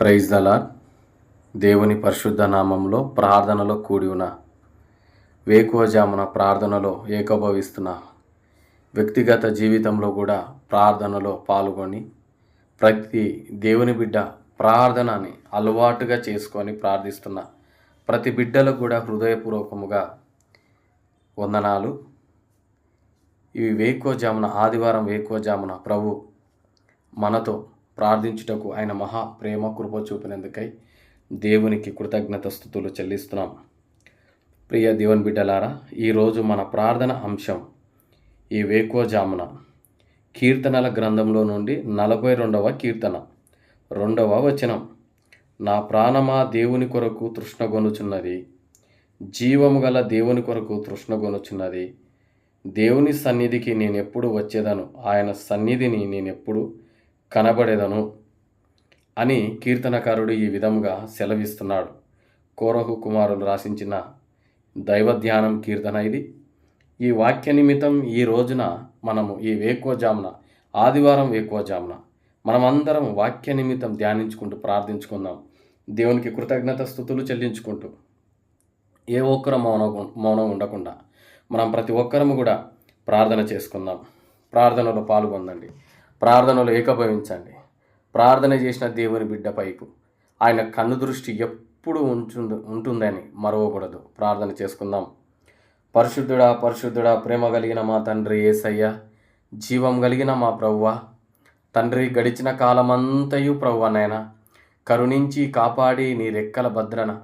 Praise దలా దేవుని పరిశుద్ధ నామంలో ప్రార్థనలో కూడి ఉన్న వేకువజామున ప్రార్థనలో ఏకభవిస్తున్న. వ్యక్తిగత జీవితంలో కూడా ప్రార్థనలో పాల్గొని ప్రతి దేవుని బిడ్డ ప్రార్థనని అలవాటుగా చేసుకొని ప్రార్థిస్తున్న. ప్రతి బిడ్డలకు కూడా హృదయపూర్వకముగా వందనాలు. ఇవి వేకువజామున ఆదివారం వేకువజామున ప్రభు మనతో ప్రార్థించుటకు ఆయన మహా ప్రేమ కృప చూపినందుకై దేవునికి కృతజ్ఞత స్థుతులు చెల్లిస్తున్నాం. ప్రియ దేవుని బిడ్డలారా ఈరోజు మన ప్రార్థన అంశం ఈ వేకువజామున కీర్తనల గ్రంథంలో నుండి నలభై రెండవ కీర్తన రెండవ వచనం. నా ప్రాణమా దేవుని కొరకు తృష్ణగొనుచున్నది జీవము గల దేవుని కొరకు తృష్ణగొనుచున్నది. దేవుని సన్నిధికి నేను ఎప్పుడు వచ్చేదను ఆయన సన్నిధిని నేను ఎప్పుడు కనబడేదను అని కీర్తనకారుడు ఈ విధముగా సెలవిస్తున్నాడు. కోరహు కుమారులు రాసించిన దైవ ధ్యానం కీర్తన ఇది. ఈ వాక్య నిమిత్తం ఈ రోజున మనము ఈ వేకువజామున ఆదివారం వేకువజామున మనమందరం వాక్య నిమిత్తం ధ్యానించుకుంటూ ప్రార్థించుకుందాం. దేవునికి కృతజ్ఞత స్థుతులు చెల్లించుకుంటూ ఏ ఒక్కరు మౌనం మౌనం ఉండకుండా మనం ప్రతి ఒక్కరము కూడా ప్రార్థన చేసుకుందాం. ప్రార్థనలో పాల్గొందండి ప్రార్థనలు ఏకభవించండి. ప్రార్థన చేసిన దేవుని బిడ్డ పైపు. ఆయన కన్ను దృష్టి ఎప్పుడు ఉంచు ఉంటుందని మరవకూడదు. ప్రార్థన చేసుకుందాం. పరిశుద్ధుడా పరిశుద్ధుడా ప్రేమ కలిగిన మా తండ్రి ఏసయ్య జీవం కలిగిన మా ప్రవ్వ తండ్రి గడిచిన కాలమంతయు ప్రవ్వ కరుణించి కాపాడి నీ రెక్కల భద్రన.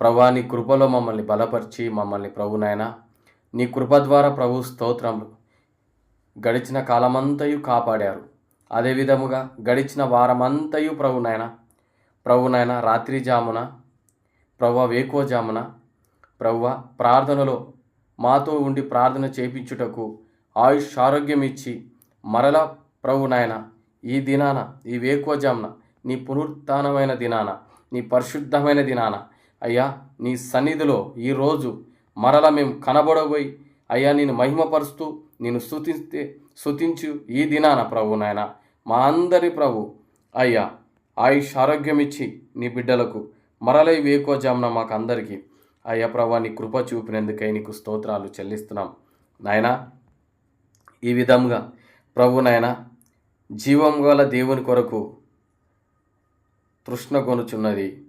ప్రవ్వా నీ కృపలో మమ్మల్ని బలపరిచి మమ్మల్ని ప్రభునైనా నీ కృప ద్వారా ప్రభు స్తోత్రములు. గడిచిన కాలమంతయు కాపాడారు. అదేవిధముగా గడిచిన వారమంతయు ప్రభునైనా ప్రభునైనా రాత్రి జామున ప్రవ్వ వేకువ జామున ప్రవ్వ ప్రార్థనలో మాతో ఉండి ప్రార్థన చేపించుటకు ఆయుష్ ఆరోగ్యం ఇచ్చి మరల ప్రభునాయన ఈ దినాన ఈ వేకువ జామున నీ పునరుత్నమైన దినాన నీ పరిశుద్ధమైన దినాన అయ్యా నీ సన్నిధిలో ఈరోజు మరల మేము కనబడబోయి అయ్యా నేను మహిమపరుస్తూ నేను స్థుతిస్తే స్థుతించు ఈ దినాన ప్రభు నాయన. మా అందరి ప్రభు అయ్యా ఆయుష్ ఆరోగ్యం ఇచ్చి నీ బిడ్డలకు మరలై వేకోజామున మాకు అందరికీ అయ్యా ప్రభా నీ కృప చూపినందుకై నీకు స్తోత్రాలు చెల్లిస్తున్నాం. నాయనా ఈ విధంగా ప్రభు నాయన జీవం గల దేవుని కొరకు తృష్ణ కొనుచున్నది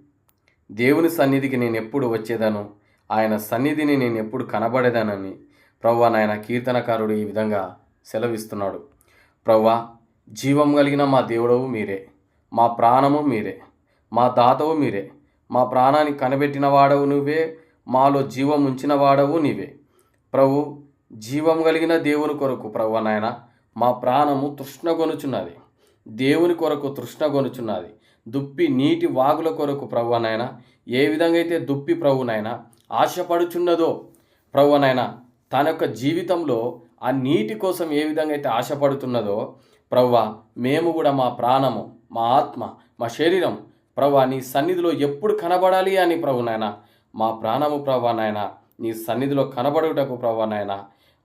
దేవుని సన్నిధికి నేను ఎప్పుడు వచ్చేదాను? ఆయన సన్నిధిని నేను ఎప్పుడు కనబడేదానని ప్రవ్వా నాయన కీర్తనకారుడు ఈ విధంగా సెలవిస్తున్నాడు. ప్రవ్వా జీవం కలిగిన మా దేవుడవు మీరే. మా ప్రాణము మీరే. మా దాతవు మీరే. మా ప్రాణాన్ని కనిపెట్టిన వాడవు నువ్వే. మాలో జీవం ఉంచిన వాడవు నీవే. ప్రభు జీవం కలిగిన దేవుని కొరకు ప్రభు నాయన మా ప్రాణము తృష్ణగొనుచున్నది దేవుని కొరకు తృష్ణగొనుచున్నది దుప్పి నీటి వాగుల కొరకు ప్రభు నాయన ఏ విధంగా అయితే దుప్పి ప్రభునైనా ఆశపడుచున్నదో ప్రభు తన యొక్క జీవితంలో ఆ నీటి కోసం ఏ విధంగా అయితే ఆశపడుతున్నదో ప్రవ్వ మేము కూడా మా ప్రాణము మా ఆత్మ మా శరీరం ప్రవ్వ నీ సన్నిధిలో ఎప్పుడు కనబడాలి అని ప్రభు నాయన? మా ప్రాణము ప్రభా నాయన నీ సన్నిధిలో కనబడుటకు ప్రభా నాయన.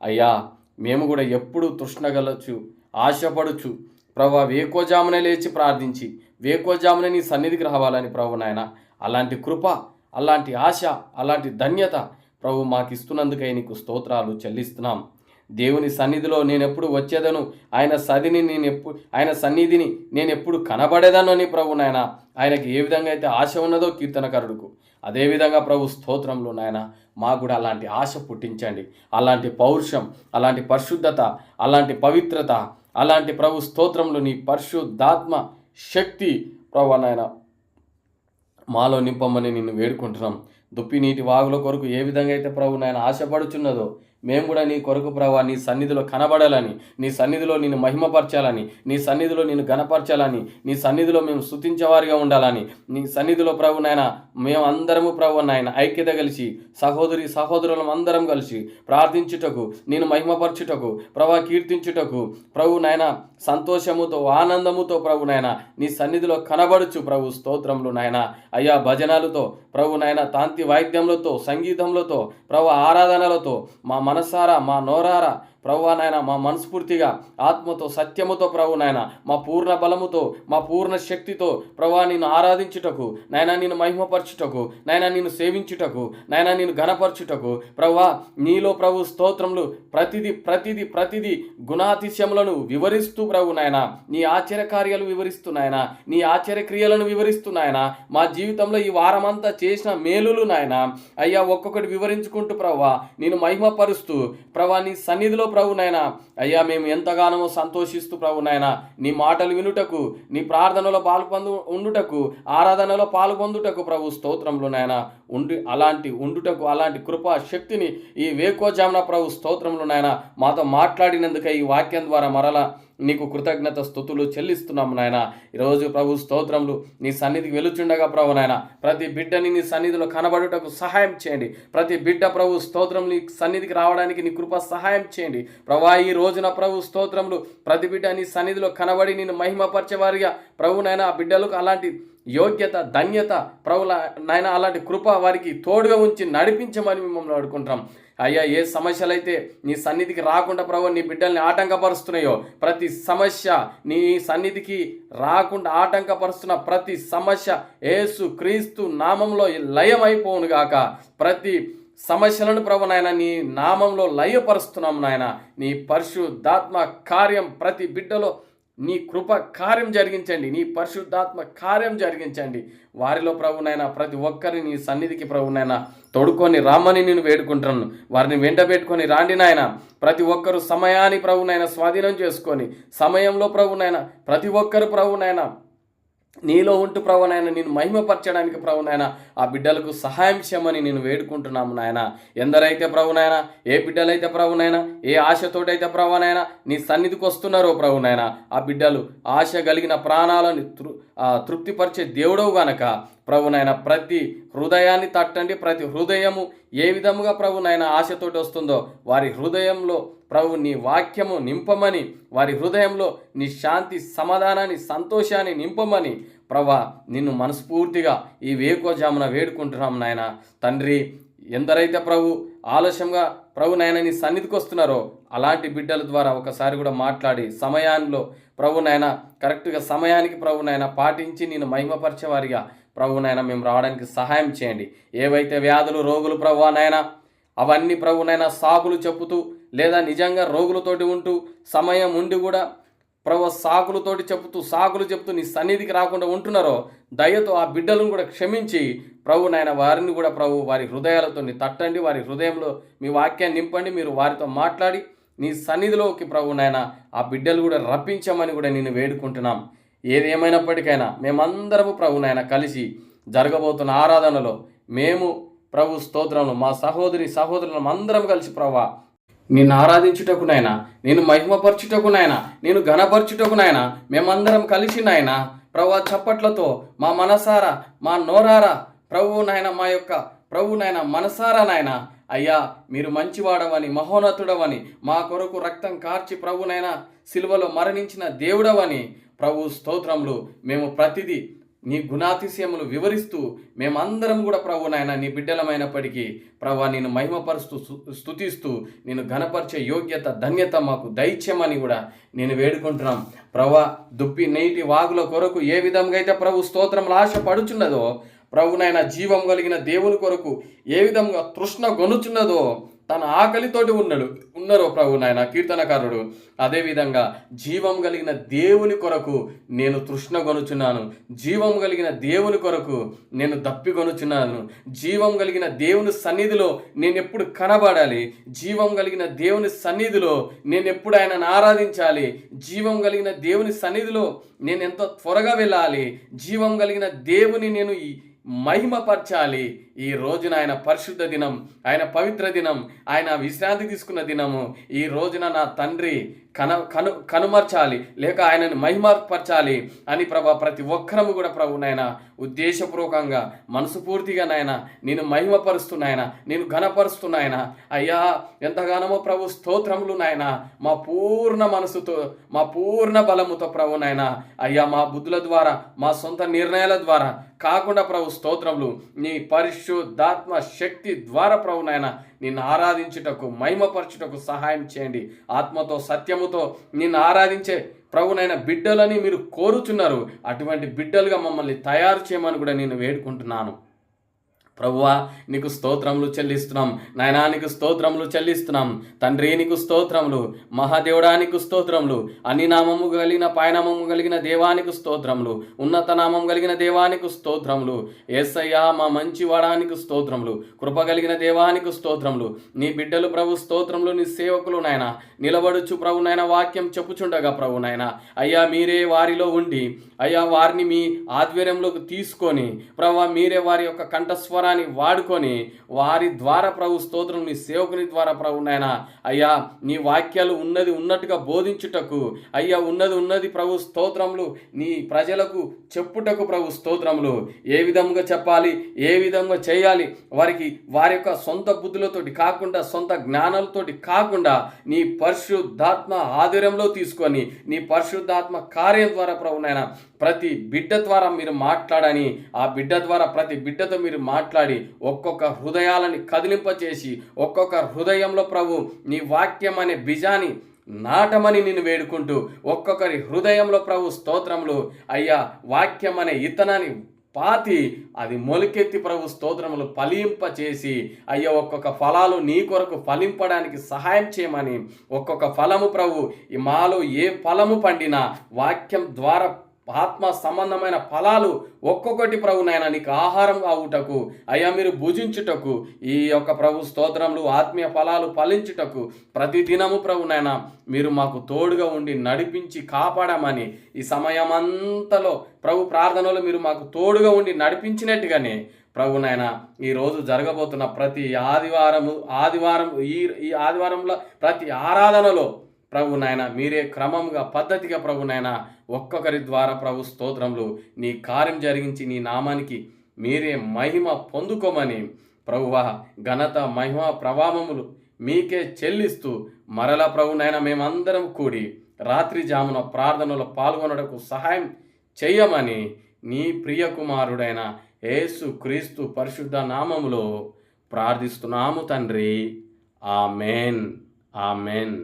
అయ్యా మేము కూడా ఎప్పుడు తృష్ణగలచు ఆశపడుచు ప్రభా వేకోజామునే లేచి ప్రార్థించి వేకోజామునే నీ సన్నిధికి రావాలని ప్రభు నాయన. అలాంటి కృప అలాంటి ఆశ అలాంటి ధన్యత ప్రభు మాకు ఇస్తున్నందుకై నీకు స్తోత్రాలు చెల్లిస్తున్నాం. దేవుని సన్నిధిలో నేనెప్పుడు వచ్చేదను? ఆయన సదిని నేను ఎప్పుడు ఆయన సన్నిధిని నేను ఎప్పుడు కనబడేదను అని ప్రభు నాయన. ఆయనకి ఏ విధంగా అయితే ఆశ ఉన్నదో కీర్తనకారుడుకు. అదేవిధంగా ప్రభు స్తోత్రంలో నాయన మాకు కూడా అలాంటి ఆశ పుట్టించండి. అలాంటి పౌరుషం అలాంటి పరిశుద్ధత అలాంటి పవిత్రత అలాంటి ప్రభు స్తోత్రంలో నీ పరిశుద్ధాత్మ శక్తి ప్రభు నాయన మాలో నింపమని నిన్ను వేడుకుంటున్నాం. దుప్పి నీటి వాగుల కొరకు ఏ విధంగా అయితే ప్రభు నాయన ఆశపడుచున్నదో మేము కూడా నీ కొరకు ప్రభా నీ సన్నిధిలో కనబడాలని నీ సన్నిధిలో నేను మహిమపరచాలని నీ సన్నిధిలో నేను గణపరచాలని నీ సన్నిధిలో మేము స్థుతించేవారిగా ఉండాలని నీ సన్నిధిలో ప్రభు నాయన మేము అందరము ప్రభు నాయన ఐక్యత కలిసి సహోదరి సహోదరులం అందరం కలిసి ప్రార్థించుటకు నేను మహిమపరచుటకు ప్రభా కీర్తించుటకు ప్రభు నాయన సంతోషముతో ఆనందముతో ప్రభు నాయన నీ సన్నిధిలో కనబడుచు ప్రభు స్తోత్రములు నాయన. అయ్యా భజనాలతో ప్రభు నాయన తాంతి వాయిద్యములతో సంగీతములతో ప్రభు ఆరాధనలతో మా మనసారా మా నోరారా ప్రభు నాయన మా మనస్ఫూర్తిగా ఆత్మతో సత్యముతో ప్రభు నాయన మా పూర్ణ బలముతో మా పూర్ణ శక్తితో ప్రభా నిన్ను ఆరాధించుటకు నాయన నిన్ను మహిమపరచుటకు నాయన నిన్ను సేవించుటకు నాయన నిన్ను ఘనపరచుటకు ప్రభా నీలో ప్రభు స్తోత్రములు ప్రతిది ప్రతిది ప్రతిది గుణాతిశయములను వివరిస్తూ ప్రభు నాయన. నీ ఆశ్చర్యకార్యాలు వివరిస్తున్నాయన నాయన. నీ ఆశ్చర్యక్రియలను వివరిస్తున్నాయన నాయన. మా జీవితంలో ఈ వారమంతా చేసిన మేలులు నాయన. అయ్యా ఒక్కొక్కటి వివరించుకుంటూ ప్రభా నేను మహిమపరుస్తూ ప్రభా నీ సన్నిధిలో ప్రభు నాయనా. అయ్యా మేము ఎంతగానో సంతోషిస్తూ ప్రభు నాయన. నీ మాటలు వినుటకు నీ ప్రార్థనలో పాల్పొందు ఉండుటకు ఆరాధనలో పాల్పొందుటకు ప్రభు స్తోత్రంలో నాయన. ఉండి అలాంటి ఉండుటకు అలాంటి కృపా శక్తిని ఈ వేకోజామున ప్రభు స్తోత్రంలో నాయన. మాతో మాట్లాడినందుకే ఈ వాక్యం ద్వారా మరలా నీకు కృతజ్ఞత స్థుతులు చెల్లిస్తున్నాము నాయన. ఈరోజు ప్రభు స్తోత్రములు నీ సన్నిధికి వెలుచుండగా ప్రభు నాయన. ప్రతి బిడ్డని నీ సన్నిధిలో కనబడుటకు సహాయం చేయండి. ప్రతి బిడ్డ ప్రభు స్తోత్రం నీ సన్నిధికి రావడానికి నీ కృప సహాయం చేయండి. ప్రభా ఈ రోజున ప్రభు స్తోత్రములు ప్రతి బిడ్డ నీ సన్నిధిలో కనబడి నేను మహిమపరిచేవారిగా ప్రభు నాయన ఆ బిడ్డలకు అలాంటి యోగ్యత ధన్యత ప్రభుల నాయన అలాంటి కృప వారికి తోడుగా ఉంచి నడిపించమని మిమ్మల్ని అడుకుంటాం అయ్యా ఏ సమస్యలైతే నీ సన్నిధికి రాకుండా ప్రభు నీ బిడ్డల్ని ఆటంకపరుస్తున్నాయో ప్రతి సమస్య నీ సన్నిధికి రాకుండా ఆటంకపరుస్తున్న ప్రతి సమస్య ఏసు క్రీస్తు నామంలో లయమైపోవును గాక. ప్రతి సమస్యలను ప్రభు నాయన నీ నామంలో లయపరుస్తున్నాం నాయన. నీ పరిశుద్ధాత్మ కార్యం ప్రతి బిడ్డలో నీ కృప కార్యం జరిగించండి నీ పరిశుద్ధాత్మ కార్యం జరిగించండి. వారిలో ప్రభునైనా ప్రతి ఒక్కరిని నీ సన్నిధికి ప్రభునైనా తొడుకొని రామని నేను వేడుకుంటున్నాను. వారిని వెంట పెట్టుకొని రాండి నాయన. ప్రతి ఒక్కరు సమయాన్ని ప్రభునైనా స్వాధీనం చేసుకొని సమయంలో ప్రభునైనా ప్రతి ఒక్కరు ప్రభునైనా నీలో ఉంటూ ప్రభు నాయన నేను మహిమపరచడానికి ప్రభు నాయన ఆ బిడ్డలకు సహాయం చేయమని నేను వేడుకుంటున్నాము నాయన. ఎందరైతే ప్రభు నాయన ఏ బిడ్డలైతే ప్రభు నాయన ఏ ఆశతోటైతే ప్రభు నాయన నీ సన్నిధికి వస్తున్నారో ప్రభు నాయన ఆ బిడ్డలు ఆశ కలిగిన ప్రాణాలను తృ తృప్తిపరిచే దేవుడవు గనక ప్రభు నాయన ప్రతి హృదయాన్ని తట్టండి ప్రతి హృదయము ఏ విధముగా ప్రభు నాయన ఆశతోటి వస్తుందో వారి హృదయంలో ప్రభు నీ వాక్యము నింపమని వారి హృదయంలో నీ శాంతి సమాధానాన్ని సంతోషాన్ని నింపమని ప్రభా నిన్ను మనస్ఫూర్తిగా ఈ వేకోజామున వేడుకుంటున్నాం నాయన. తండ్రి ఎందరైతే ప్రభు ఆలస్యంగా ప్రభు నాయన నీ సన్నిధికి వస్తున్నారో అలాంటి బిడ్డల ద్వారా ఒకసారి కూడా మాట్లాడి సమయాల్లో ప్రభు నాయన కరెక్ట్గా సమయానికి ప్రభు నాయన పాటించి నేను మహిమపరిచేవారిగా ప్రభు నాయన మేము రావడానికి సహాయం చేయండి. ఏవైతే వ్యాధులు రోగులు ప్రభు నాయన అవన్నీ ప్రభునైనా సాకులు చెప్పుతూ లేదా నిజంగా రోగులతోటి ఉంటూ సమయం ఉండి కూడా ప్రభు సాకులతోటి చెప్తూ సాకులు చెప్తూ నీ సన్నిధికి రాకుండా ఉంటున్నారో దయతో ఆ బిడ్డలను కూడా క్షమించి ప్రభు నాయన వారిని కూడా ప్రభు వారి హృదయాలతో తట్టండి వారి హృదయంలో మీ వాక్యాన్ని నింపండి మీరు వారితో మాట్లాడి నీ సన్నిధిలోకి ప్రభు నాయన ఆ బిడ్డలు కూడా రప్పించమని కూడా నేను వేడుకుంటున్నాం. ఏదేమైనప్పటికైనా మేమందరము ప్రభు నాయన కలిసి జరగబోతున్న ఆరాధనలో మేము ప్రభు స్తోత్రంలో మా సహోదరి సహోదరులను అందరం కలిసి ప్రభా నిన్ను ఆరాధించుటకునైనా నేను మహిమపరచుటకునైనా నేను ఘనపరచుటకునైనా మేమందరం కలిసి నాయన ప్రభా చప్పట్లతో మా మనసారా మా నోరారా ప్రభు నాయన మా యొక్క ప్రభు నాయన మనసారా నాయన అయ్యా మీరు మంచివాడవని మహోన్నతుడవని మా కొరకు రక్తం కార్చి ప్రభునైనా సిలువలో మరణించిన దేవుడవని ప్రభు స్తోత్రములు మేము ప్రతిదీ నీ గుణాతిశయములు వివరిస్తూ మేమందరం కూడా ప్రభు నాయన నీ బిడ్డలమైనప్పటికీ ప్రభు నేను మహిమపరుస్తూ స్థుతిస్తూ స్తుతిస్తూ నేను ఘనపరిచే యోగ్యత ధన్యత మాకు దైత్యమని కూడా నేను వేడుకుంటున్నాం. ప్రభా దుప్పి నీటి వాగుల కొరకు ఏ విధంగా అయితే ప్రభు స్తోత్రములు ఆశ పడుచున్నదో ప్రభునైన జీవం కలిగిన దేవుని కొరకు ఏ విధంగా తృష్ణ గొనుచున్నదో తన ఆకలితోటి ఉన్నాడు. ఉన్నారో ప్రభు నాయన కీర్తనకారుడు. అదేవిధంగా జీవం కలిగిన దేవుని కొరకు నేను తృష్ణ కొనుచున్నాను జీవం కలిగిన దేవుని కొరకు నేను దప్పి కొనుచున్నాను జీవం కలిగిన దేవుని సన్నిధిలో నేను ఎప్పుడు కనబడాలి? జీవం కలిగిన దేవుని సన్నిధిలో నేను ఎప్పుడు ఆయనను ఆరాధించాలి? జీవం కలిగిన దేవుని సన్నిధిలో నేను ఎంతో త్వరగా వెళ్ళాలి? జీవం కలిగిన దేవుని నేను మహిమపరచాలి. ఈ రోజున ఆయన పరిశుద్ధ దినం ఆయన పవిత్ర దినం ఆయన విశ్రాంతి తీసుకున్న దినము. ఈ రోజున నా తండ్రి కన కను కనుమర్చాలి లేక ఆయనను మహిమపరచాలి అని ప్రభా ప్రతి ఒక్కరము కూడా ప్రభు నాయన ఉద్దేశపూర్వకంగా మనసుపూర్తిగా నాయన నేను మహిమపరుస్తున్నాయన నేను ఘనపరుస్తున్నాయన అయ్యా ఎంతగానో ప్రభు స్తోత్రములు నాయన మా పూర్ణ మనసుతో మా పూర్ణ బలముతో ప్రభు నాయన. అయ్యా మా బుద్ధుల ద్వారా మా సొంత నిర్ణయాల ద్వారా కాకుండా ప్రభు స్తోత్రములు నీ పరిశుద్ధాత్మ శక్తి ద్వారా ప్రభు నాయన నిన్ను ఆరాధించుటకు మహిమపరచుటకు సహాయం చేయండి. ఆత్మతో సత్యముతో నిన్ను ఆరాధించే ప్రభునైన బిడ్డలని మీరు కోరుచున్నారు. అటువంటి బిడ్డలుగా మమ్మల్ని తయారు చేయమని కూడా నేను వేడుకుంటున్నాను. ప్రభువా నీకు స్తోత్రములు చెల్లిస్తున్నాం. నాయనా నీకు స్తోత్రములు చెల్లిస్తున్నాం. తండ్రి నీకు స్తోత్రములు. మహాదేవుడా నీకు స్తోత్రములు. అన్ని నామము కలిగిన పాయనామము కలిగిన దేవానికి స్తోత్రములు. ఉన్నత నామం కలిగిన దేవానికి స్తోత్రములు. ఏసయ్యా మా మంచి వాడానికి స్తోత్రములు. కృప కలిగిన దేవానికి స్తోత్రములు. నీ బిడ్డలు ప్రభు స్తోత్రములు నీ సేవకులు నాయన. నిలబడుచు ప్రభు నాయన వాక్యం చెప్పుచుండగా ప్రభు నాయన. అయ్యా మీరే వారిలో ఉండి అయ్యా వారిని మీ ఆధ్వర్యంలోకి తీసుకొని ప్రభు మీరే వారి యొక్క కంఠస్వరాన్ని వాడుకొని వారి ద్వారా ప్రభు స్తోత్రం నీ సేవకుని ద్వారా ప్రభు నాయన అయ్యా నీ వాక్యాలు ఉన్నది ఉన్నట్టుగా బోధించుటకు అయ్యా ఉన్నది ఉన్నది ప్రభు స్తోత్రములు నీ ప్రజలకు చెప్పుటకు ప్రభు స్తోత్రములు. ఏ విధంగా చెప్పాలి? ఏ విధంగా చేయాలి? వారికి వారి యొక్క సొంత బుద్ధులతోటి కాకుండా సొంత జ్ఞానాలతోటి కాకుండా నీ పరిశుద్ధాత్మ ఆధ్వర్యంలో తీసుకొని నీ పరిశుద్ధాత్మ కార్యం ద్వారా ప్రభు నాయన ప్రతి బిడ్డ ద్వారా మీరు మాట్లాడని ఆ బిడ్డ ద్వారా ప్రతి బిడ్డతో మీరు మాట్లాడి ఒక్కొక్క హృదయాలని కదిలింపచేసి ఒక్కొక్క హృదయంలో ప్రభు నీ వాక్యం అనే బిజాని నాటమని నేను వేడుకుంటూ ఒక్కొక్కరి హృదయంలో ప్రభు స్తోత్రములు అయ్యా వాక్యం అనే ఇతనాన్ని పాతి అది మొలికెత్తి ప్రభు స్తోత్రములు ఫలింప చేసి అయ్యో ఒక్కొక్క ఫలాలు నీ కొరకు ఫలింపడానికి సహాయం చేయమని ఒక్కొక్క ఫలము ప్రభు ఈ మాలో ఏ ఫలము పండినా వాక్యం ద్వారా ఆత్మ సంబంధమైన ఫలాలు ఒక్కొక్కటి ప్రభు నాయన నీకు ఆహారం అవుటకు అయ్యా మీరు భుజించుటకు ఈ యొక్క ప్రభు స్తోత్రములు ఆత్మీయ ఫలాలు ఫలించుటకు ప్రతి దినము ప్రభు నాయన మీరు మాకు తోడుగా ఉండి నడిపించి కాపాడమని ఈ సమయం అంతలో ప్రభు ప్రార్థనలో మీరు మాకు తోడుగా ఉండి నడిపించినట్టుగానే ప్రభు నాయన ఈరోజు జరగబోతున్న ప్రతి ఆదివారము ఆదివారం ఈ ఈ ఆదివారంలో ప్రతి ఆరాధనలో ప్రభు నాయన మీరే క్రమంగా పద్ధతిగా ప్రభు నాయన ఒక్కొక్కరి ద్వారా ప్రభు స్తోత్రములు. నీ కార్యం జరిగించి నీ నామానికి మీరే మహిమ పొందుకోమని ప్రభువా ఘనత మహిమ ప్రభావములు మీకే చెల్లిస్తూ మరల ప్రభునైనా మేమందరం కూడి రాత్రి జామున ప్రార్థనలో పాల్గొనడకు సహాయం చెయ్యమని నీ ప్రియ కుమారుడైన యేసు క్రీస్తు పరిశుద్ధ నామములో ప్రార్థిస్తున్నాము తండ్రి. ఆమెన్. ఆమెన్.